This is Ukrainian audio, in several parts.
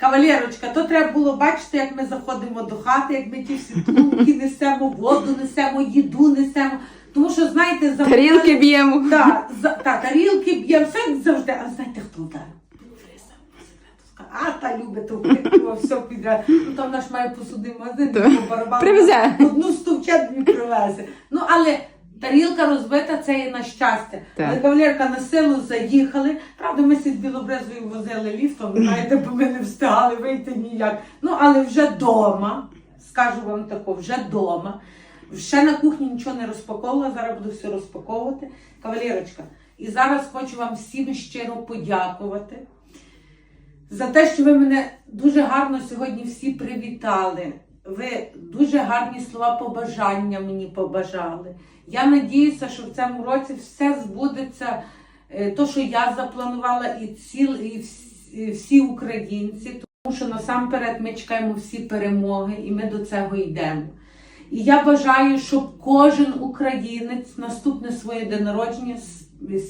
Кавалерочка, то треба було бачити, як ми заходимо до хати, як ми ті всі трубки несемо, воду несемо, їду несемо. Тому що, знаєте, за Тарілки б'ємо. Так, за, та, тарілки б'ємо, все як завжди. А знаєте, хто вдарив? А, та любить крикнула, все підряд. Ну там наш має посуди магазин, барабану. Привезе. Одну стовче дві привезе. Ну, але тарілка розбита, це є на щастя. Так. Але кавалерка на силу заїхали. Правда, ми з Білобрезою возили ліфтом, знаєте, бо ми не встигали вийти ніяк. Ну, але вже вдома, скажу вам тако, вже вдома. Ще на кухні нічого не розпаковувала, зараз буду все розпаковувати. Кавалерочка, і зараз хочу вам всім щиро подякувати за те, що ви мене дуже гарно сьогодні всі привітали. Ви дуже гарні слова побажання мені побажали. Я надіюся, що в цьому році все збудеться, е, то, що я запланувала, і ціл, і всі, українці, тому що насамперед ми чекаємо всі перемоги, і ми до цього йдемо. І я бажаю, щоб кожен українець наступне своє день народження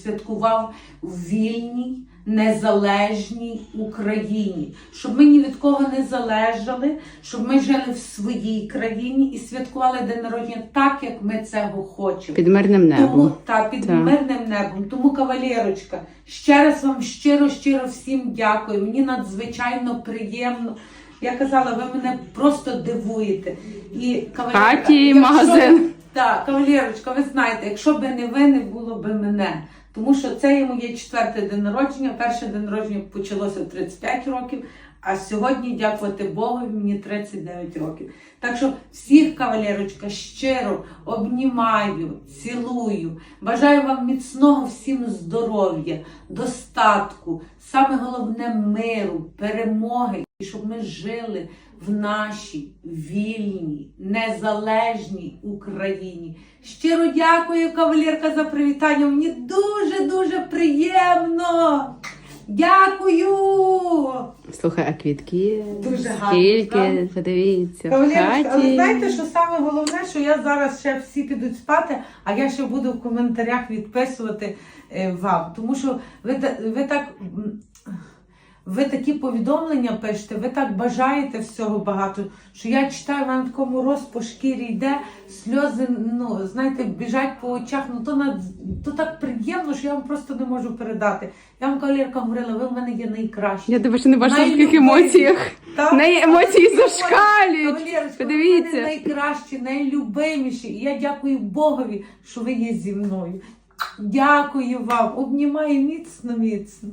святкував в вільній, незалежній Україні, щоб ми ні від кого не залежали, щоб ми жили в своїй країні і святкували день народження так, як ми цього хочемо. Під мирним Тому, небом. та, під Так. мирним небом. Тому, кавалерочка, ще раз вам щиро-щиро всім дякую. Мені надзвичайно приємно. Я казала, ви мене просто дивуєте. І кавалерка, Хаті, якщо- магазин. Так, кавалерочка, ви знаєте, якщо б не ви, не було б мене. Тому що це є моє четверте день народження. Перше день народження почалося в 35 років, а сьогодні, дякувати Богу, мені 39 років. Так що всіх, кавалерочка, щиро обнімаю, цілую. Бажаю вам міцного всім здоров'я, достатку, саме головне миру, перемоги, і щоб ми жили в нашій вільній, незалежній Україні. Щиро дякую, кавалерка, за привітання. Мені дуже-дуже приємно. Дякую! Слухай, а квітки? Дуже гарно? Подивіться. в Кавалерочка, але знаєте, що саме головне, що я зараз ще всі підуть спати, а я ще буду в коментарях відписувати е, вам. Тому що ви, ви так. Ви такі повідомлення пишете, ви так бажаєте всього багато, що я читаю, в мене такому мороз по шкірі йде, сльози, ну, знаєте, біжать по очах. Ну то, над, то так приємно, що я вам просто не можу передати. Я вам кавалерка говорила, ви в мене є найкращі. Я тебе ще не бачила в таких емоціях. В неї емоції зашкалюють. Подивіться. ви в мене найкращі, найлюбиміші. І я дякую Богові, що ви є зі мною. Дякую вам. Обнімаю міцно, міцно.